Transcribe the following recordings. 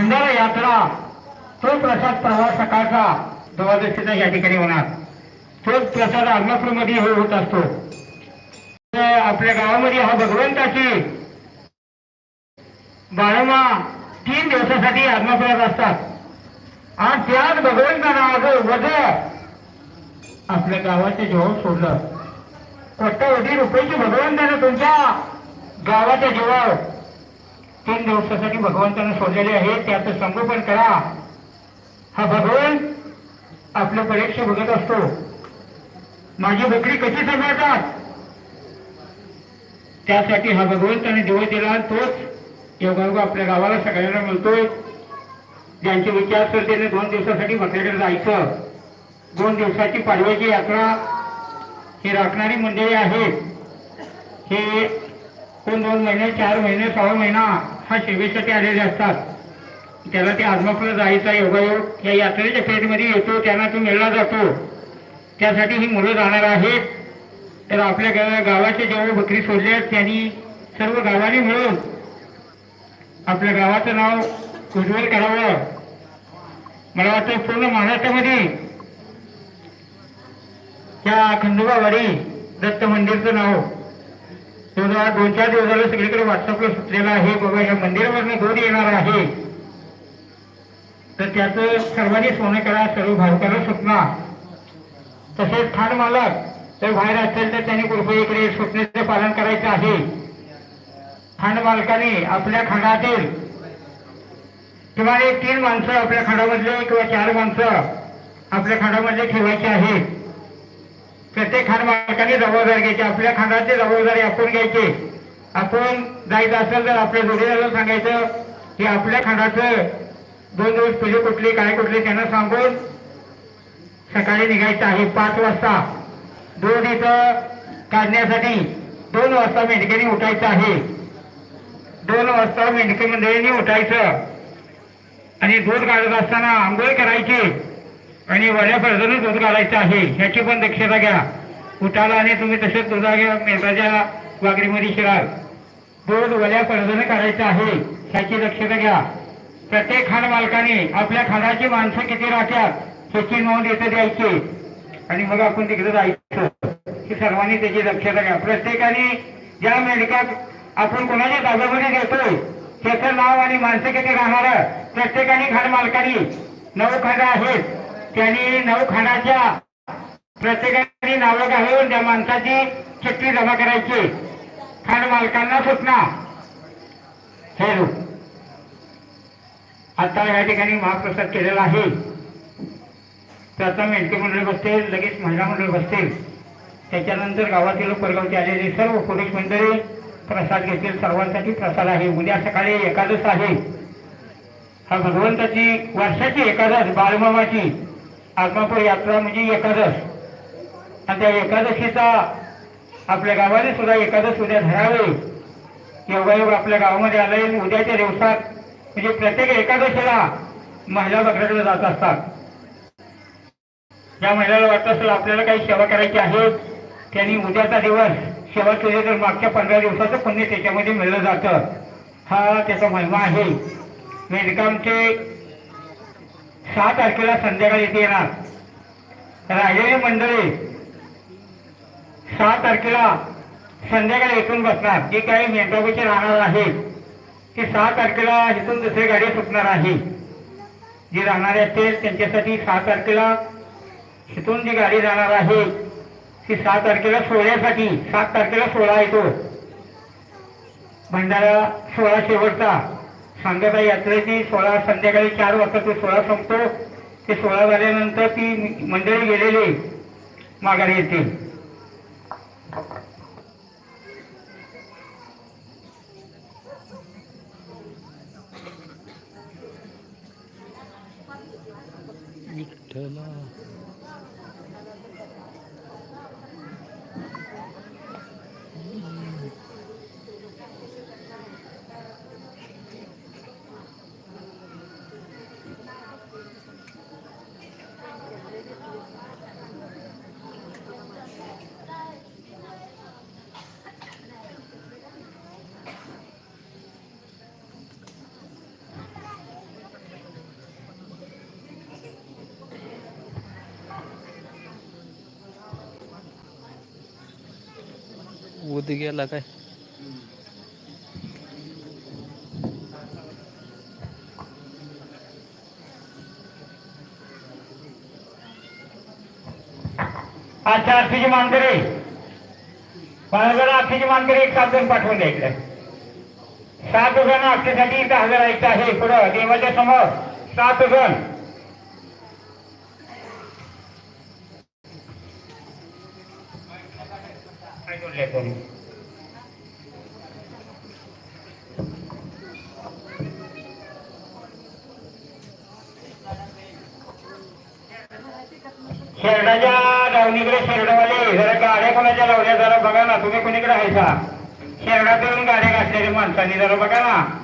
भंडारा यात्रा तो प्रसाद प्रवास सकाळचा द्वादशीचा या ठिकाणी होणार. तो प्रसाद आदमापूरमध्ये हो- होत असतो. आपल्या गावामध्ये हा भगवंताची बाळमा तीन दिवसासाठी आदमापुरात असतात. आणि त्याच भगवंताना आज वज आपल्या गावाचे जेवण सोडलं. कोट्यावधी रुपयाची भगवंतानं तुमच्या गावाच्या जीवावर तीन दिवसासाठी भगवंतानं सोडलेले आहे त्याचं संगोपन करा. हा भगवान आपलं परीक्षा बघत असतो. माझी बकरी कशी सांभाळतात? त्यासाठी हा भगवंताने दिवस दिला तोच योगायोग आपल्या गावाला सगळ्यांना मिळतोय ज्यांचे विचार तर त्याने दोन दिवसासाठी भक्ताकडे जायचं. दोन दिवसाची पाडव्याची यात्रा ही राखणारी मंडळी आहेत हे कोण दोन महिने चार महिने सहा महिना हा सेवेसाठी आलेले असतात. त्याला ते आजमापूर जायचा योगायोग या यात्रेच्या फेरीमध्ये येतो त्यांना तो मिळला जातो. त्यासाठी ही मुलं जाणार आहेत. तर आपल्या गा- गावाचे जेव्हा बकरी सोडले आहेत. त्यांनी सर्व गावाने मिळून आपल्या गावाचं नाव उज्ज्वल करावं. मला वाटतं पूर्ण महाराष्ट्रामध्ये त्या खंडोबावाडी दत्त मंदिरचं नाव दोन दोन चार दिवस सगळीकडे व्हॉट्सअपला सुटलेला आहे बाबा या मंदिरावरनं दूध येणार आहे. तर त्याचं सर्वांनी सोनं करा सर्व भाविकांना सुटना तसेच ठाण मालक जर बाहेर असेल तर त्यांनी कृपयेकडे स्वप्नेचं पालन करायचं आहे. खांड मालकाने आपल्या खंडातील किंवा एक तीन माणसं आपल्या खंडामधले किंवा चार माणसं आपल्या खंडामध्ये ठेवायचे आहेत. प्रत्येक खांड मालकाने जबाबदारी घ्यायची आपल्या खानाची जबाबदारी आपण घ्यायची. आपण जायचं असेल तर आपल्या जोडीदाराला सांगायचं की आपल्या खानाचं दोन दिवस पिढी कुठली काय कुठली त्यांना सांगून सकाळी निघायचं आहे पाच वाजता. दूध इथं काढण्यासाठी दोन वाजता मेंढकेने उठायचं आहे. दोन वाजता मेंढके मंडळींनी उठायचं. आणि दूध काढत असताना आंघोळ करायची. आणि वड्या फळजून दूध घालायचं आहे. ह्याची पण दक्षता घ्या. उठाला आणि तुम्ही तसेच दुधा घ्या मेघाच्या वागरीमध्ये शिराल. दूध वड्या फळजून काढायचं आहे. ह्याची दक्षता घ्या. प्रत्येक खाण मालकाने आपल्या खाणाची माणसं किती राहतात ह्याची नोंद इथं द्यायची. आणि मग आपण तिकडे जायचं. की सर्वांनी त्याची दक्षता घ्या. प्रत्येकाने ज्या मेडिकात आपण कोणाच्या ताब्यामध्ये देतोय त्याचं नाव आणि माणसं किती राहणार प्रत्येकाने खाण मालकाने नऊ खाणं आहेत. त्यांनी नऊ खाणाच्या प्रत्येकाने नावं घालून त्या माणसाची चिठ्ठी जमा करायची. खाण मालकांना सूचना हेलो आता या ठिकाणी महाप्रसाद केलेला आहे. प्रथम एनके मंडळी बसतील लगेच महिला मंडळ बसतील. त्याच्यानंतर गावातील परगावचे आलेले सर्व पुरुष मंडळी प्रसाद घेतील. सर्वांसाठी प्रसाद आहे. उद्या सकाळी एकादश आहे. हा भगवंताची वर्षाची एकादश बाळमामाची. आत्मापूर यात्रा म्हणजे एकादश. आणि त्या एकादशीचा आपल्या गावाने सुद्धा एकादश उद्या धरावे. योगायोग आपल्या गावामध्ये आले उद्याच्या दिवसात म्हणजे प्रत्येक एकादशीला महिला बकऱ्याकडे जात असतात. ज्या महिलाला वाटत असेल आपल्याला काही सेवा करायची आहे त्यांनी उद्याचा दिवस सेवा केली तर मागच्या पंधरा दिवसाचं पुण्य त्याच्यामध्ये मिळलं जातं. हा त्याचा महिमा आहे. वेदकामचे सहा तारखेला संध्याकाळी इथे येणार. राहिलेली मंडळी सहा तारखेला संध्याकाळी इथून बसणार. जी काही मेंढराबाईची राहणार आहे ती सहा तारखेला इथून दुसरी गाडी सुटणार आहे. जी राहणारे असतील त्यांच्यासाठी सहा तारखेला इथून जी गाडी जाणार आहे ती सहा तारखेला सोहळ्यासाठी सात तारखेला सोहळा येतो. भंडारा सोहळा शेवटचा. सांगता यात्रेची सोळा संध्याकाळी चार वाजता तो सोळा संपतो. ते सोळा झाल्यानंतर ती मंडळी गेलेली माघारी येते. विठ्ठला. बघू गेला काय? अच्छा आरतीची मानकरी. मला आरतीची मानकरी एक सात जण पाठवून द्यायचं सात जण आरतीसाठी इथं हजर राहायचं आहे. पुढं देवाच्या समोर सात जण. शेरडाच्या लावणीकडे शेरडवाले जरा गाड्या कोणाच्या लावल्या जरा बघा ना तुम्ही कोणीकडे आहे का? शेरडातून गाड्या घातलेल्या माणसांनी जरा बघा ना.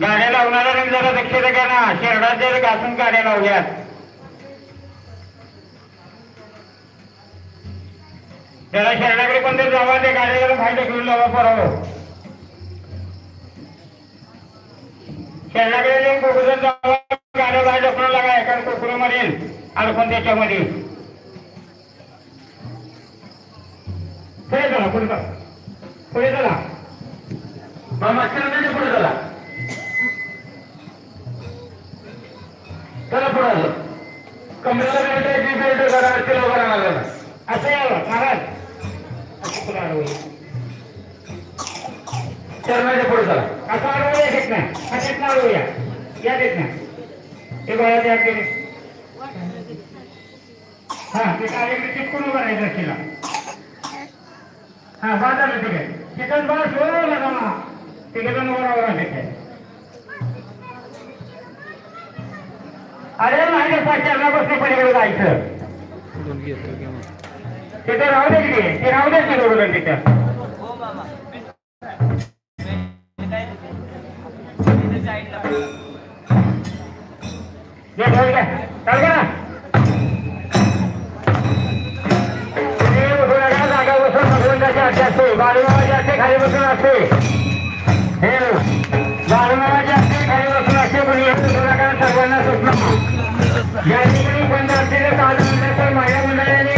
गाड्या लावणाऱ्या जरा दक्षता घ्या ना शेरडात जरा घासून गाड्या लावल्यात. त्याला शेरडाकडे कोणतरी जावा ते गाड्या जरा फायदा घेऊन लावा परवा. शेरडाकडे जाऊन जावा. गाड्या बाहेर ढकलून लागा एका कोकणामध्ये अडकून त्याच्यामध्ये पुढे चला पुढे चला पुढे चला मामा पुढे चला चला पुढे आलं कमरेला बेल्ट आहे जी करा उभा असं यावं महाराज असं पुढे आडवं चरणाच्या पुढे चला असं आडवं या देत नाही असेच या या देत नाही ते गोळ्या द्या केले हा ते काय चिटकून उभं राहायचं तिला? हा बाजार झालं ठीक आहे चिकन बा शोधवं लागा ना तिकडे उभं राहावं अरे नाही का चरणापासून पलीकडे जायचं. तिथे राहू दे किती ते राहू दे की बरोबर तिथं. जागा बसून भगवंताची असते खाली बसून असते. हे बाळूमामाची आरती खाली बसून असते पण सर्वांना सूचना या ठिकाणी बंद असलेल्या मंडळाने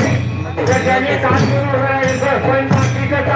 जर त्यांनी करून पण बाकीचं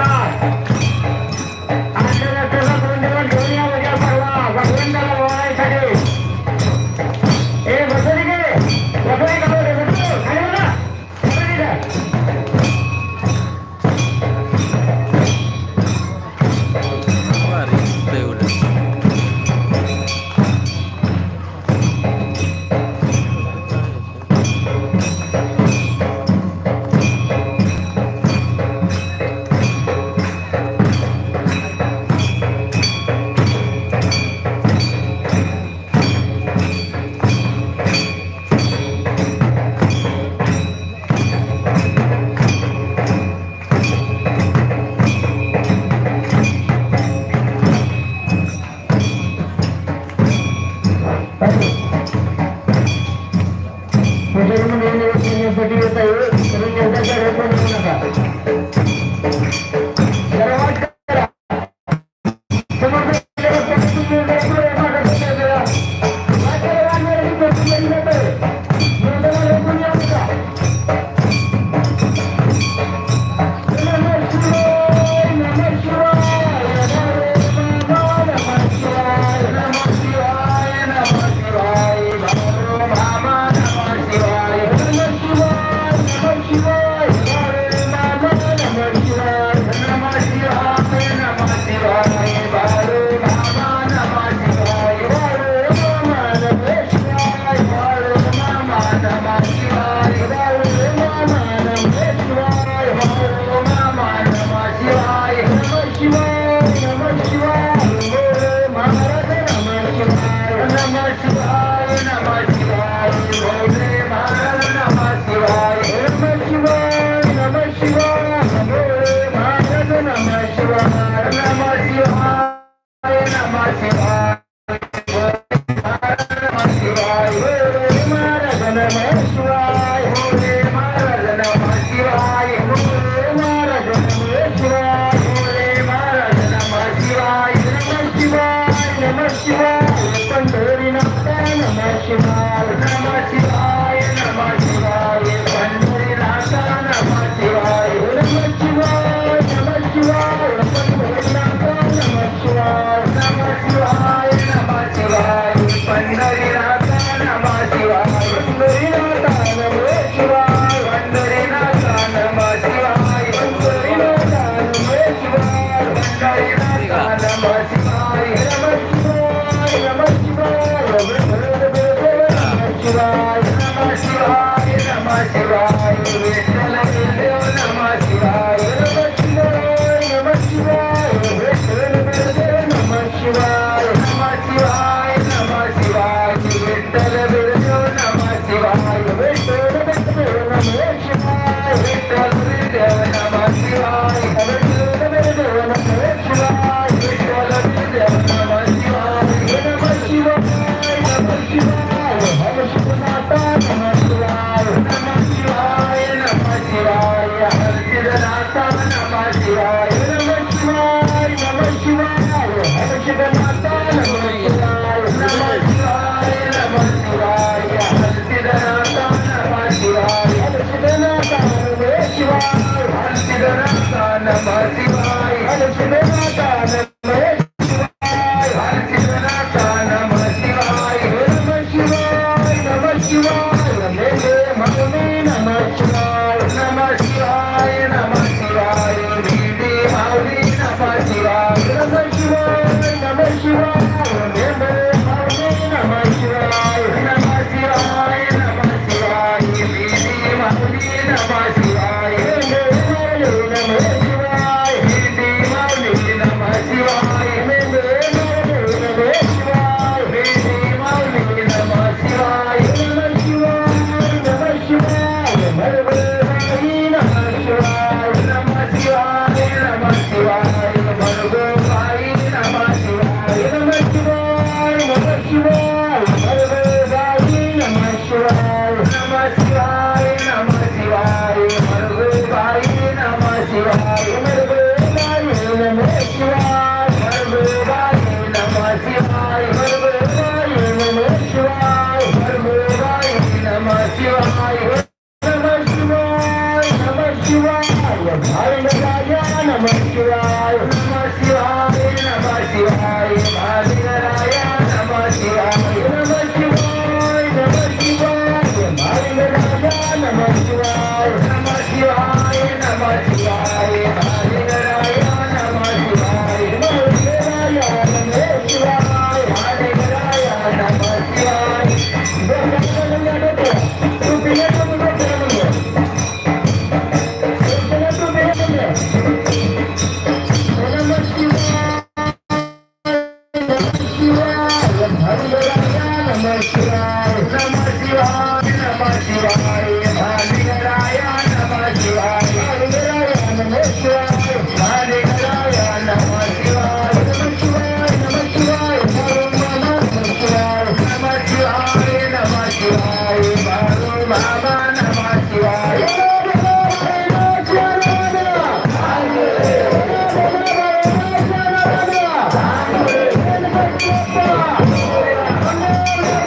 Thank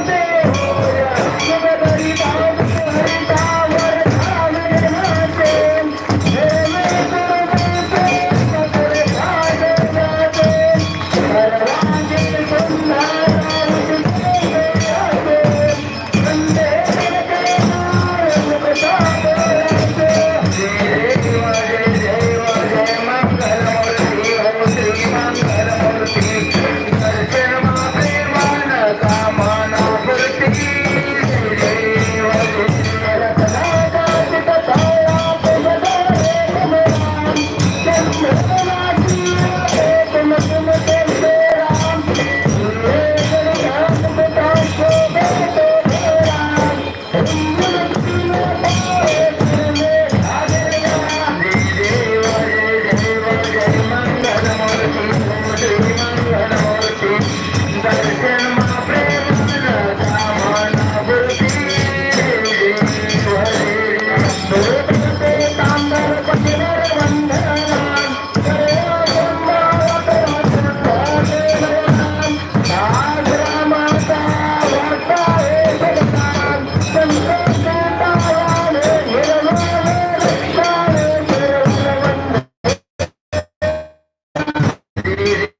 you. Mm-hmm.